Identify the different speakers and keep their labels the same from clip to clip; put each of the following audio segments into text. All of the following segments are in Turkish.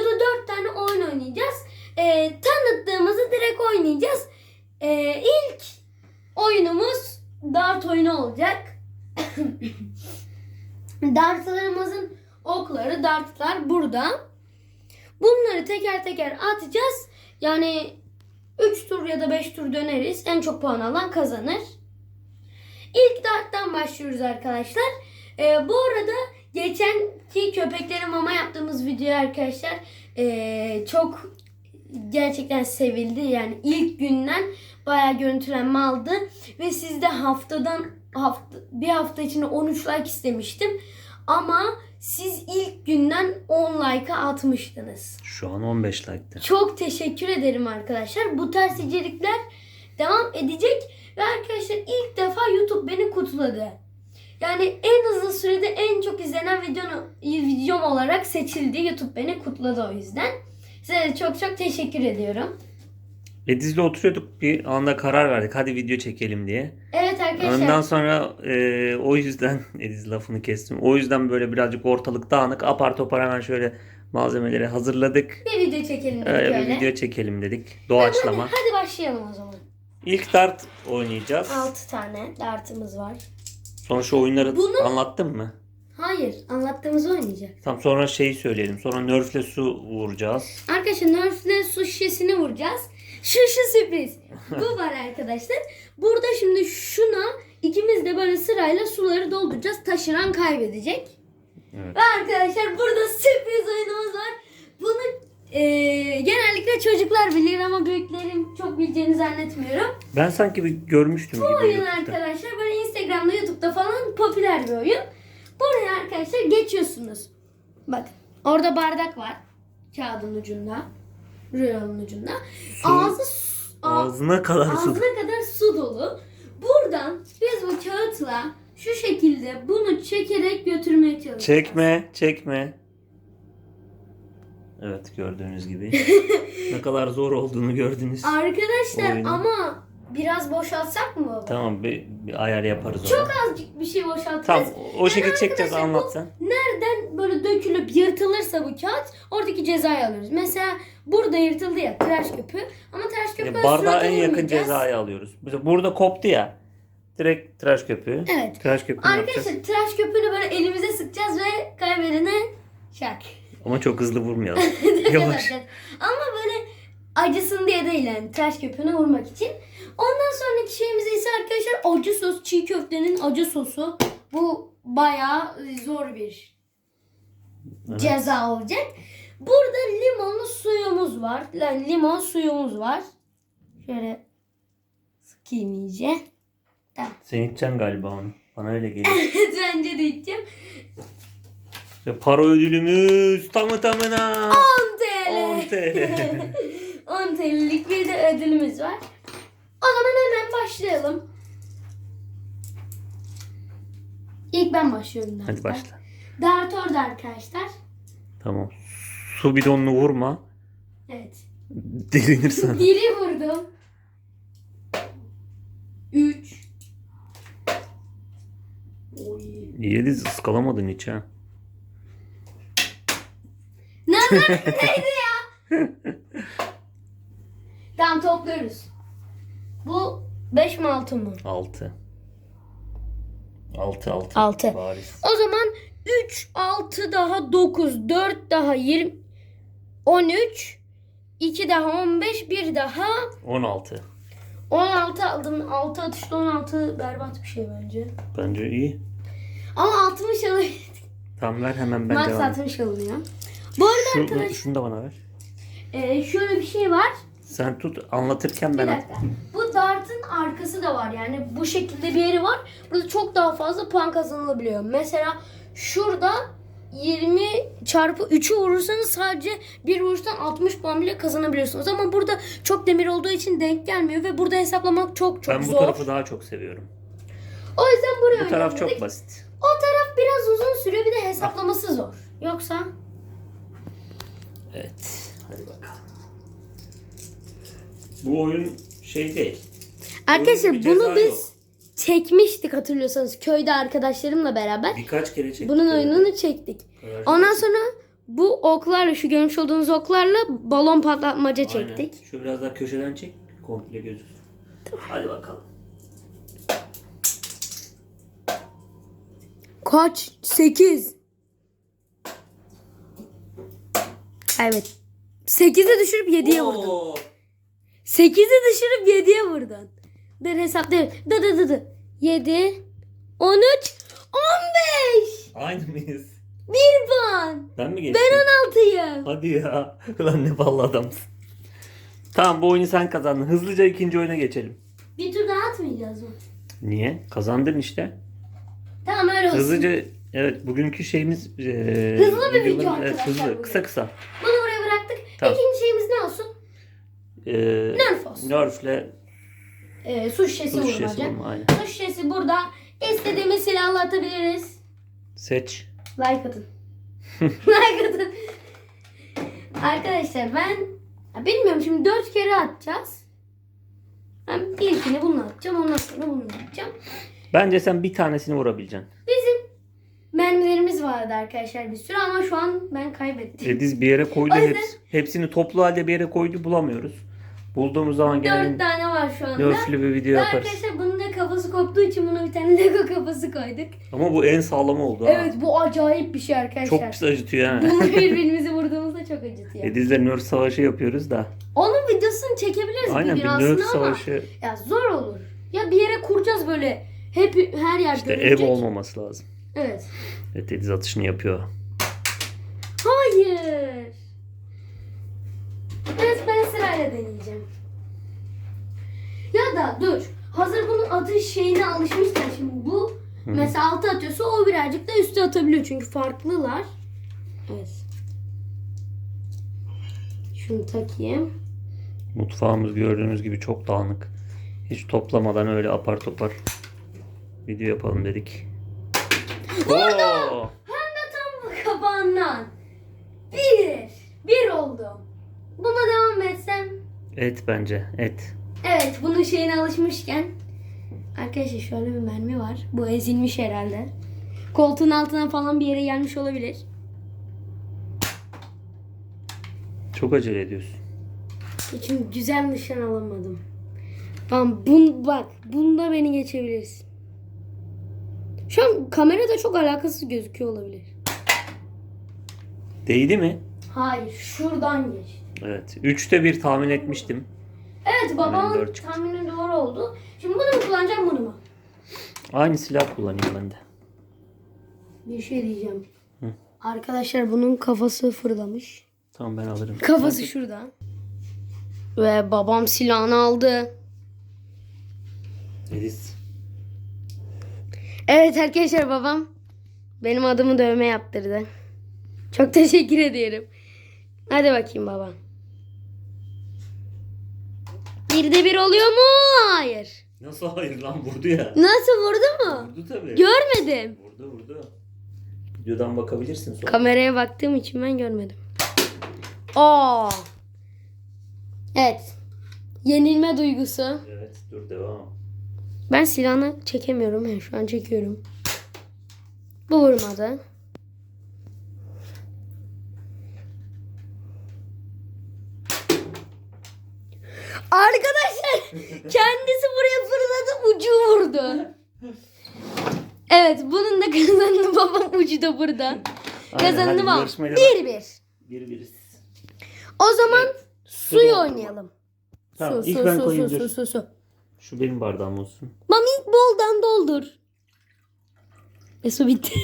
Speaker 1: Videoda 4 tane oyun oynayacağız. Ee, tanıttığımızı direkt oynayacağız. Ee, ilk oyunumuz dart oyunu olacak. Dartlarımızın okları, dartlar burada. Bunları teker teker atacağız. Yani 3 tur ya da 5 tur döneriz. En çok puan alan kazanır. İlk darttan başlıyoruz arkadaşlar. Ee, bu arada geçenki köpeklere mama yaptığımız video arkadaşlar ee, çok gerçekten sevildi. Yani ilk günden bayağı görüntülenme aldı. Ve sizde haftadan hafta, bir hafta içinde 13 like istemiştim. Ama siz ilk günden 10 like'a atmıştınız.
Speaker 2: Şu an 15 like'tı.
Speaker 1: Çok teşekkür ederim arkadaşlar. Bu tarz içerikler devam edecek. Ve arkadaşlar ilk defa YouTube beni kutladı. Yani en hızlı sürede en çok izlenen videonu, videom olarak seçildi. YouTube beni kutladı o yüzden. Size de çok çok teşekkür ediyorum.
Speaker 2: Ediz'le oturuyorduk bir anda karar verdik. Hadi video çekelim diye.
Speaker 1: Evet arkadaşlar.
Speaker 2: Ondan sonra e, o yüzden Ediz lafını kestim. O yüzden böyle birazcık ortalık dağınık. Apar topar hemen şöyle malzemeleri hazırladık.
Speaker 1: Bir video çekelim dedik
Speaker 2: Öyle
Speaker 1: öyle.
Speaker 2: bir video çekelim dedik. Doğaçlama.
Speaker 1: Hadi, hadi başlayalım o zaman.
Speaker 2: İlk dart oynayacağız.
Speaker 1: 6 tane dartımız var.
Speaker 2: Sonra şu oyunları
Speaker 1: Bunu-
Speaker 2: anlattın mı?
Speaker 1: Hayır anlattığımızı oynayacak.
Speaker 2: Tam sonra şeyi söyleyelim. Sonra Nerf'le su vuracağız.
Speaker 1: Arkadaşlar Nerf'le su şişesini vuracağız. Şu şu sürpriz. Bu var arkadaşlar. Burada şimdi şuna ikimiz de böyle sırayla suları dolduracağız. Taşıran kaybedecek.
Speaker 2: Evet.
Speaker 1: Ve arkadaşlar burada sürpriz oyunumuz var. Bunu eee, genellikle çocuklar bilir ama büyüklerin çok bileceğini zannetmiyorum.
Speaker 2: Ben sanki bir görmüştüm gibi.
Speaker 1: Bu oyun
Speaker 2: YouTube'da.
Speaker 1: arkadaşlar böyle Instagram'da YouTube'da falan popüler bir oyun. Buraya arkadaşlar geçiyorsunuz. Bak orada bardak var. Kağıdın ucunda. Rüyanın ucunda.
Speaker 2: Su-
Speaker 1: Ağzı su-
Speaker 2: Ağzına kadar su.
Speaker 1: ağzına kadar su dolu. Buradan biz bu kağıtla şu şekilde bunu çekerek götürmeye çalışacağız.
Speaker 2: Çekme, çekme. Evet gördüğünüz gibi. ne kadar zor olduğunu gördünüz.
Speaker 1: Arkadaşlar
Speaker 2: Oyunu.
Speaker 1: ama biraz boşaltsak mı baba?
Speaker 2: Tamam bir, bir ayar yaparız
Speaker 1: Çok
Speaker 2: onu.
Speaker 1: azıcık bir şey boşaltırız.
Speaker 2: Tamam o şekilde çekeceğiz
Speaker 1: arkadaşlar bu-
Speaker 2: anlat sen.
Speaker 1: nereden böyle dökülüp yırtılırsa bu kağıt oradaki cezayı alıyoruz. Mesela burada yırtıldı ya tıraş köpüğü ama tıraş köpüğü
Speaker 2: Yani bardağa en yakın
Speaker 1: vurmayacağız.
Speaker 2: cezayı alıyoruz. Mesela burada koptu ya. Direkt tıraş köpüğü.
Speaker 1: Evet.
Speaker 2: Tıraş köpüğünü yapacağız.
Speaker 1: Arkadaşlar tıraş köpüğünü böyle elimize sıkacağız ve kaybedene şak.
Speaker 2: Ama çok hızlı vurmayalım.
Speaker 1: Yavaş. Ama böyle acısın diye değil yani tıraş köpüğüne vurmak için. Ondan sonraki şeyimiz ise arkadaşlar acı sos. Çiğ köftenin acı sosu. Bu bayağı zor bir
Speaker 2: Evet.
Speaker 1: ceza olacak. Burada limonlu suyumuz var. Yani limon suyumuz var. Şöyle sıkayım iyice.
Speaker 2: Sen içeceksin galiba onu. Bana öyle geliyor.
Speaker 1: Bence de içeceğim.
Speaker 2: İşte para ödülümüz tamı tamına
Speaker 1: 10 TL.
Speaker 2: 10 TL.
Speaker 1: 10 TL'lik bir de ödülümüz var. O zaman hemen başlayalım. İlk ben başlıyorum.
Speaker 2: Hadi başla.
Speaker 1: Dart orada arkadaşlar.
Speaker 2: Tamam. Su bidonunu vurma.
Speaker 1: Evet.
Speaker 2: Delinir sana.
Speaker 1: Biri vurdum. 3 Oy.
Speaker 2: Yedi ıskalamadın hiç ha.
Speaker 1: Neydi ya? tamam topluyoruz. Bu 5 mi 6 mı?
Speaker 2: 6. 6 6.
Speaker 1: Altı.
Speaker 2: Bariz.
Speaker 1: O zaman 3, 6 daha 9, 4 daha 20, 13, 2 daha 15, 1 daha
Speaker 2: 16.
Speaker 1: 16 aldım. 6 atışta 16 berbat bir şey bence.
Speaker 2: Bence iyi.
Speaker 1: Ama 60 alıyor.
Speaker 2: Tamam ver hemen ben
Speaker 1: Max
Speaker 2: devam edeyim.
Speaker 1: 60 alınıyor. Bu arada
Speaker 2: Şunu,
Speaker 1: arkadaş
Speaker 2: şunu da bana ver.
Speaker 1: e, şöyle bir şey var.
Speaker 2: Sen tut anlatırken
Speaker 1: Bir
Speaker 2: ben
Speaker 1: dakika. Bu dartın arkası da var. Yani bu şekilde bir yeri var. Burada çok daha fazla puan kazanılabiliyor. Mesela şurada 20 çarpı 3'ü vurursanız sadece bir vuruştan 60 puan bile kazanabiliyorsunuz. Ama burada çok demir olduğu için denk gelmiyor ve burada hesaplamak çok çok
Speaker 2: ben bu
Speaker 1: zor.
Speaker 2: tarafı daha çok seviyorum.
Speaker 1: O yüzden buraya
Speaker 2: Bu taraf çok basit.
Speaker 1: O taraf biraz uzun sürüyor bir de hesaplaması zor. Yoksa
Speaker 2: Evet. Hadi bakalım. Bu oyun şey değil.
Speaker 1: Arkadaşlar
Speaker 2: bir ceza
Speaker 1: bunu biz
Speaker 2: yok.
Speaker 1: çekmiştik hatırlıyorsanız köyde arkadaşlarımla beraber.
Speaker 2: Birkaç kere çektik.
Speaker 1: Bunun oyununu çektik.
Speaker 2: Karar
Speaker 1: Ondan
Speaker 2: çektik.
Speaker 1: sonra bu oklarla şu görmüş olduğunuz oklarla balon patlatmaca
Speaker 2: Aynen.
Speaker 1: çektik.
Speaker 2: Şu biraz daha köşeden çek. Komple gözü. Hadi bakalım.
Speaker 1: Kaç? 8. Evet. 8'e düşürüp 7'ye vurdun.
Speaker 2: Oo.
Speaker 1: 8'i düşürüp 7'ye vurdun. Dur hesaplayalım. Dı dı dı dı. 7, 13, 15.
Speaker 2: Aynı mıyız?
Speaker 1: 1 puan.
Speaker 2: Ben mi geçtim?
Speaker 1: Ben 16'yım.
Speaker 2: Hadi ya. Ulan ne ballı adamsın. Tamam bu oyunu sen kazandın. Hızlıca ikinci oyuna geçelim.
Speaker 1: Bir tur daha atmayacağız mı?
Speaker 2: Niye? Kazandın işte.
Speaker 1: Tamam öyle olsun.
Speaker 2: Hızlıca evet bugünkü şeyimiz e,
Speaker 1: Hızlı bir video
Speaker 2: videolarımız- evet,
Speaker 1: arkadaşlar
Speaker 2: hızlı
Speaker 1: bugün.
Speaker 2: kısa kısa.
Speaker 1: Bıraktık.
Speaker 2: Tamam.
Speaker 1: İkinci şeyimiz ne olsun?
Speaker 2: E,
Speaker 1: Nerf olsun.
Speaker 2: Nerf'le
Speaker 1: Ee, su şişesi
Speaker 2: su şişesi vurma, aynen.
Speaker 1: Su şişesi burada. İstediğimiz silahla atabiliriz.
Speaker 2: Seç.
Speaker 1: Like atın. like atın. Arkadaşlar ben ya bilmiyorum şimdi dört kere atacağız. Ben ilkini bunu atacağım. Ondan sonra bunu atacağım.
Speaker 2: Bence sen bir tanesini vurabileceksin.
Speaker 1: Bizim mermilerimiz vardı arkadaşlar bir sürü ama şu an ben kaybettim.
Speaker 2: Ediz bir yere koydu.
Speaker 1: O yüzden-
Speaker 2: Hepsi, hepsini toplu halde bir yere koydu bulamıyoruz. Bulduğumuz zaman
Speaker 1: Dört
Speaker 2: gene
Speaker 1: tane var şu anda.
Speaker 2: nerflü bir video yaparız.
Speaker 1: arkadaşlar bunun da kafası koptuğu için buna bir tane Lego kafası koyduk.
Speaker 2: Ama bu en sağlamı oldu ha.
Speaker 1: Evet bu acayip bir şey arkadaşlar.
Speaker 2: Çok pis acıtıyor ha.
Speaker 1: Bunu birbirimizi vurduğumuzda çok acıtıyor.
Speaker 2: Ediz'le Nerf savaşı yapıyoruz da.
Speaker 1: Onun videosunu çekebiliriz
Speaker 2: Aynen
Speaker 1: bir
Speaker 2: bir
Speaker 1: gün
Speaker 2: Nerf
Speaker 1: aslında ama
Speaker 2: savaşı
Speaker 1: ya zor olur. Ya bir yere kuracağız böyle hep her yer
Speaker 2: işte
Speaker 1: görünecek.
Speaker 2: ev olmaması lazım.
Speaker 1: Evet.
Speaker 2: Evet Ediz atışını yapıyor.
Speaker 1: Hayır. Evet ben sırayla deneyeceğim. Ya da dur. Hazır bunun atış şeyine alışmışken şimdi bu
Speaker 2: Hı.
Speaker 1: mesela altı atıyorsa o birazcık da üstü atabiliyor çünkü farklılar. Evet. Şunu takayım.
Speaker 2: Mutfağımız gördüğünüz gibi çok dağınık. Hiç toplamadan öyle apar topar video yapalım dedik. Oo!
Speaker 1: Hem de tam bu kapağından. Bir. Bir oldu. Buna devam etsem.
Speaker 2: Et bence et.
Speaker 1: Evet bunun şeyine alışmışken. Arkadaşlar şöyle bir mermi var. Bu ezilmiş herhalde. Koltuğun altına falan bir yere gelmiş olabilir.
Speaker 2: Çok acele ediyorsun.
Speaker 1: Çünkü güzel nişan alamadım. Tamam bun, bak bunda beni geçebilirsin. Şu an kamerada çok alakasız gözüküyor olabilir.
Speaker 2: Değdi mi?
Speaker 1: Hayır şuradan geç.
Speaker 2: Evet. Üçte bir tahmin etmiştim.
Speaker 1: Evet
Speaker 2: dört çıktı.
Speaker 1: tahmini doğru oldu. Şimdi bunu mu kullanacağım bunu mu?
Speaker 2: Aynı silah kullanayım ben de.
Speaker 1: Bir şey diyeceğim.
Speaker 2: Hı.
Speaker 1: Arkadaşlar bunun kafası fırlamış.
Speaker 2: Tamam ben alırım.
Speaker 1: Kafası şurada. Ve babam silahını aldı.
Speaker 2: Ediz.
Speaker 1: Evet arkadaşlar babam benim adımı dövme yaptırdı. Çok teşekkür ediyorum. Hadi bakayım baba. Bir de bir oluyor mu? Hayır.
Speaker 2: Nasıl hayır lan vurdu ya.
Speaker 1: Nasıl vurdu mu?
Speaker 2: Vurdu tabii.
Speaker 1: Görmedim.
Speaker 2: Vurdu vurdu. Videodan bakabilirsin sonra.
Speaker 1: Kameraya baktığım için ben görmedim. Aa. Evet. Yenilme duygusu.
Speaker 2: Evet dur devam.
Speaker 1: Ben silahını çekemiyorum. Ben şu an çekiyorum. Bu vurmadı. Arkadaşlar kendisi buraya fırladı ucu vurdu. Evet bunun da kazanını babam ucu da burada. Kazanını babam. Bir bir.
Speaker 2: Bir biriz.
Speaker 1: O zaman suyu
Speaker 2: Su
Speaker 1: oynayalım.
Speaker 2: Tamam
Speaker 1: su,
Speaker 2: ilk
Speaker 1: su,
Speaker 2: ben
Speaker 1: su, su,
Speaker 2: dur.
Speaker 1: su, su, su.
Speaker 2: Şu benim bardağım olsun.
Speaker 1: Mami boldan doldur. E su bitti.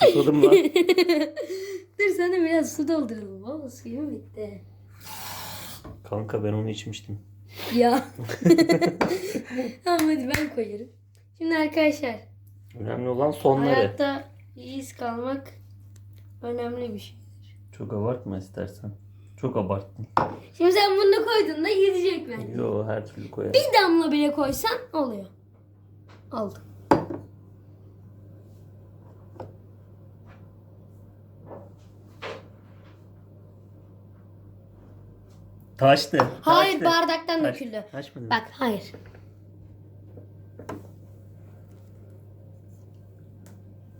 Speaker 2: Susadım lan.
Speaker 1: Dur sana biraz su dolduralım. Baba suyum bitti.
Speaker 2: Kanka ben onu içmiştim.
Speaker 1: Ya. tamam hadi ben koyarım. Şimdi arkadaşlar
Speaker 2: Önemli olan sonları.
Speaker 1: hayatta iyiyiz kalmak önemli bir şey.
Speaker 2: Çok abartma istersen. Çok abarttın.
Speaker 1: Şimdi sen bunu koyduğunda gidecek bence.
Speaker 2: Yo her türlü koyarım.
Speaker 1: Bir damla bile koysan oluyor. Oldu.
Speaker 2: Taştı.
Speaker 1: Hayır
Speaker 2: taştı.
Speaker 1: bardaktan
Speaker 2: Taş-
Speaker 1: döküldü.
Speaker 2: Taşmadı mı?
Speaker 1: Bak hayır.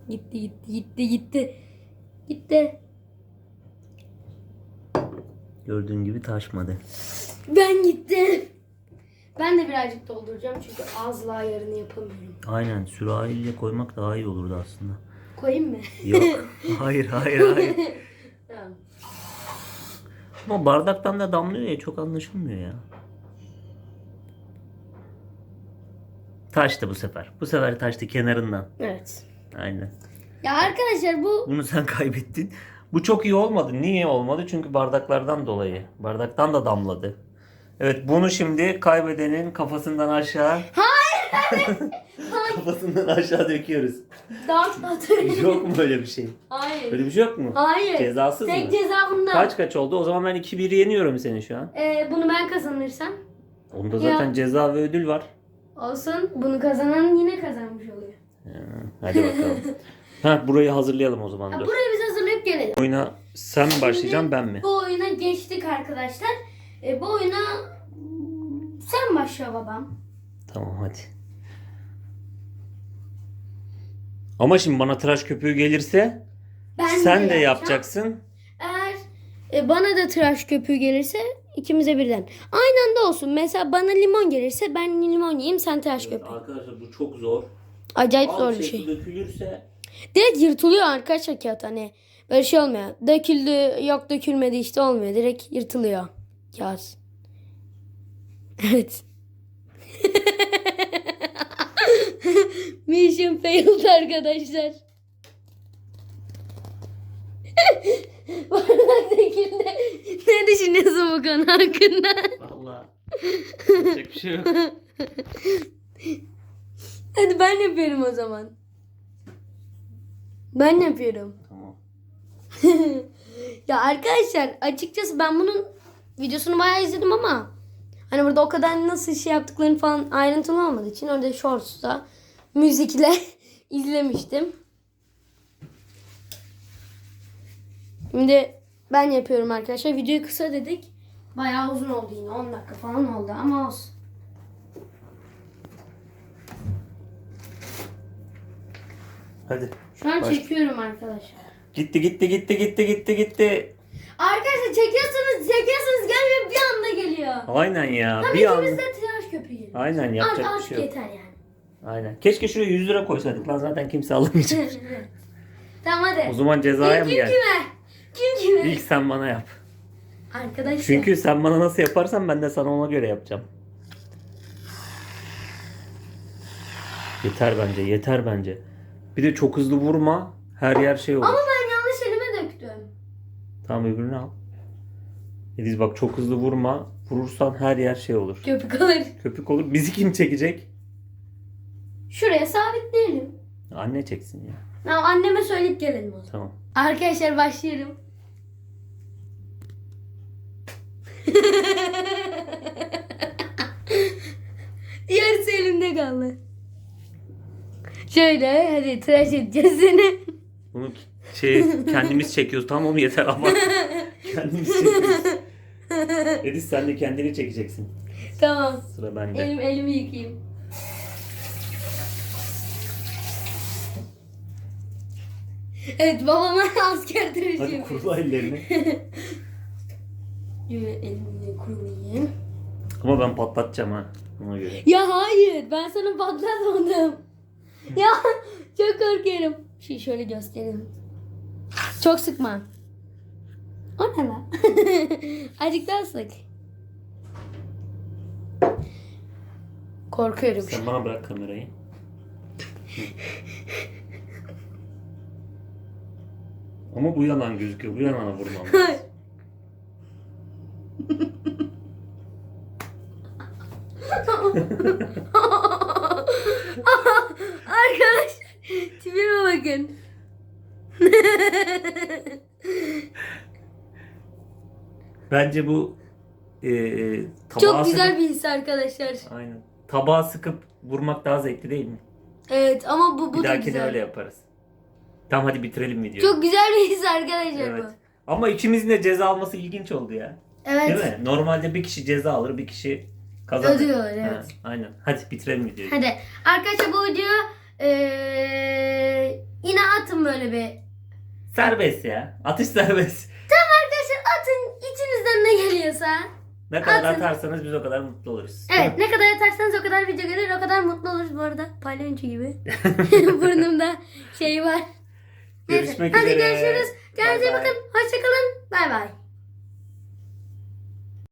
Speaker 1: Gitti gitti gitti gitti. Gitti.
Speaker 2: Gördüğün gibi taşmadı.
Speaker 1: Ben gittim. Ben de birazcık dolduracağım çünkü az daha yarını yapamıyorum.
Speaker 2: Aynen sürahiyle koymak daha iyi olurdu aslında.
Speaker 1: Koyayım mı?
Speaker 2: Yok. hayır hayır hayır.
Speaker 1: Tamam.
Speaker 2: Ama bardaktan da damlıyor ya çok anlaşılmıyor ya. Taştı bu sefer. Bu sefer taştı kenarından.
Speaker 1: Evet.
Speaker 2: Aynen.
Speaker 1: Ya arkadaşlar bu
Speaker 2: Bunu sen kaybettin. Bu çok iyi olmadı. Niye olmadı? Çünkü bardaklardan dolayı. Bardaktan da damladı. Evet bunu şimdi kaybedenin kafasından aşağı
Speaker 1: Hayır.
Speaker 2: kafasından aşağı döküyoruz.
Speaker 1: atarım.
Speaker 2: yok mu öyle bir şey?
Speaker 1: Hayır.
Speaker 2: Öyle bir şey yok mu?
Speaker 1: Hayır.
Speaker 2: Cezasız
Speaker 1: Tek
Speaker 2: mı?
Speaker 1: ceza bunda.
Speaker 2: Kaç kaç oldu? O zaman ben 2-1 yeniyorum seni şu an.
Speaker 1: Ee, bunu ben kazanırsam
Speaker 2: Onda zaten
Speaker 1: Ya.
Speaker 2: ceza ve ödül var.
Speaker 1: olsun. Bunu kazanan yine kazanmış oluyor.
Speaker 2: Ha, Hadi bakalım. ha burayı hazırlayalım o zaman dur.
Speaker 1: burayı gelelim.
Speaker 2: Oyuna sen mi başlayacaksın ben mi?
Speaker 1: Bu oyuna geçtik arkadaşlar. E, bu oyuna sen başla babam.
Speaker 2: Tamam hadi. Ama şimdi bana tıraş köpüğü gelirse
Speaker 1: Ben
Speaker 2: sen de
Speaker 1: yapacağım.
Speaker 2: yapacaksın.
Speaker 1: Eğer e, bana da tıraş köpüğü gelirse ikimize birden. Aynı anda olsun. Mesela bana limon gelirse ben limon yiyeyim sen tıraş köpüğü.
Speaker 2: Arkadaşlar bu çok zor.
Speaker 1: Acayip zor bir
Speaker 2: şey
Speaker 1: şey.
Speaker 2: dökülürse
Speaker 1: Direkt yırtılıyor arkadaşlar kağıt hani. Böyle şey olmuyor. Döküldü yok dökülmedi işte olmuyor. Direkt yırtılıyor kağıt. Evet. Mission failed arkadaşlar. Bardak döküldü. Ne düşünüyorsun bu konu hakkında?
Speaker 2: Yapacak bir şey yok.
Speaker 1: Hadi ben yapıyorum o zaman. Ben yapıyorum. Ya arkadaşlar açıkçası ben bunun videosunu bayağı izledim ama hani burada o kadar nasıl şey yaptıklarını falan ayrıntılı olmadığı için orada shorts'ta müzikle izlemiştim. Şimdi ben yapıyorum arkadaşlar. Videoyu kısa dedik. Bayağı uzun oldu yine. 10 dakika falan oldu ama olsun.
Speaker 2: Hadi.
Speaker 1: Şu an
Speaker 2: Başla.
Speaker 1: çekiyorum arkadaşlar.
Speaker 2: Gitti gitti gitti gitti gitti gitti.
Speaker 1: Arkadaşlar çekiyorsunuz çekiyorsunuz gelmiyor bir anda geliyor.
Speaker 2: Aynen ya.
Speaker 1: Tam
Speaker 2: bir an.
Speaker 1: ikimiz de tıraş köpüğü geliyor.
Speaker 2: Aynen
Speaker 1: Artık,
Speaker 2: yapacak bir
Speaker 1: artık
Speaker 2: şey yok.
Speaker 1: yeter yani.
Speaker 2: Aynen. Keşke şuraya 100 lira koysaydık lan zaten kimse alamayacak.
Speaker 1: tamam hadi.
Speaker 2: o zaman cezaya mı
Speaker 1: Kim
Speaker 2: gel?
Speaker 1: kime? Kim kime?
Speaker 2: İlk sen bana yap.
Speaker 1: Arkadaşlar.
Speaker 2: Çünkü sen bana nasıl yaparsan ben de sana ona göre yapacağım. Yeter bence, yeter bence. Bir de çok hızlı vurma. Her yer şey olur.
Speaker 1: Ama ben.
Speaker 2: Tamam öbürünü al. Ediz bak çok hızlı vurma. Vurursan her yer şey olur.
Speaker 1: Köpük alır.
Speaker 2: Köpük olur. Bizi kim çekecek?
Speaker 1: Şuraya sabitleyelim.
Speaker 2: Anne çeksin ya.
Speaker 1: Tamam anneme söyleyip gelelim o zaman.
Speaker 2: Tamam.
Speaker 1: Arkadaşlar başlıyorum. Yarısı elimde kaldı. Şöyle hadi tıraş edeceğiz seni.
Speaker 2: Bunu şey kendimiz çekiyoruz. Tamam mı yeter ama. kendimiz çekiyoruz. Ediz sen de kendini çekeceksin.
Speaker 1: tamam.
Speaker 2: Sıra bende.
Speaker 1: Elim, elimi yıkayayım. Evet babama asker tıraşı
Speaker 2: Hadi kurula ellerini.
Speaker 1: Elimi kurulayım.
Speaker 2: Ama ben patlatacağım ha. Ona göre.
Speaker 1: Ya hayır ben sana patlatmadım. ya çok korkuyorum. Şey şöyle göstereyim. Çok sıkma. O ne lan? Azıcık daha sık. Korkuyorum.
Speaker 2: Sen bana bırak kamerayı. Ama bu yalan gözüküyor. Bu yalana vurmam lazım.
Speaker 1: Arkadaşlar tipime bakın.
Speaker 2: Bence bu e, e, tabağa
Speaker 1: Çok güzel
Speaker 2: sıkıp,
Speaker 1: bir his arkadaşlar.
Speaker 2: Aynen. Tabağa sıkıp vurmak daha zevkli değil mi?
Speaker 1: Evet ama bu, bu
Speaker 2: bir
Speaker 1: da güzel.
Speaker 2: öyle yaparız. Tamam hadi bitirelim videoyu.
Speaker 1: Çok güzel bir his arkadaşlar
Speaker 2: Evet.
Speaker 1: bu.
Speaker 2: Ama ikimizin de ceza alması ilginç oldu ya.
Speaker 1: Evet.
Speaker 2: Değil mi? Normalde bir kişi ceza alır, bir kişi kazanır.
Speaker 1: Ödül alır,
Speaker 2: Ha,
Speaker 1: evet.
Speaker 2: aynen. Hadi bitirelim videoyu.
Speaker 1: Hadi arkadaşlar bu video eee, yine atın böyle bir.
Speaker 2: Serbest ya. Atış serbest.
Speaker 1: Tamam arkadaşlar atın içinizden ne geliyorsa.
Speaker 2: Ne kadar
Speaker 1: Atın.
Speaker 2: atarsanız biz o kadar mutlu oluruz.
Speaker 1: Evet ne kadar atarsanız o kadar video gelir o kadar mutlu oluruz bu arada. Palyonçu gibi. Burnumda şey var. Neyse,
Speaker 2: Görüşmek
Speaker 1: Hadi
Speaker 2: üzere.
Speaker 1: görüşürüz. Kendinize iyi
Speaker 2: Bay bay.
Speaker 1: bakın. Hoşçakalın. Bay bay.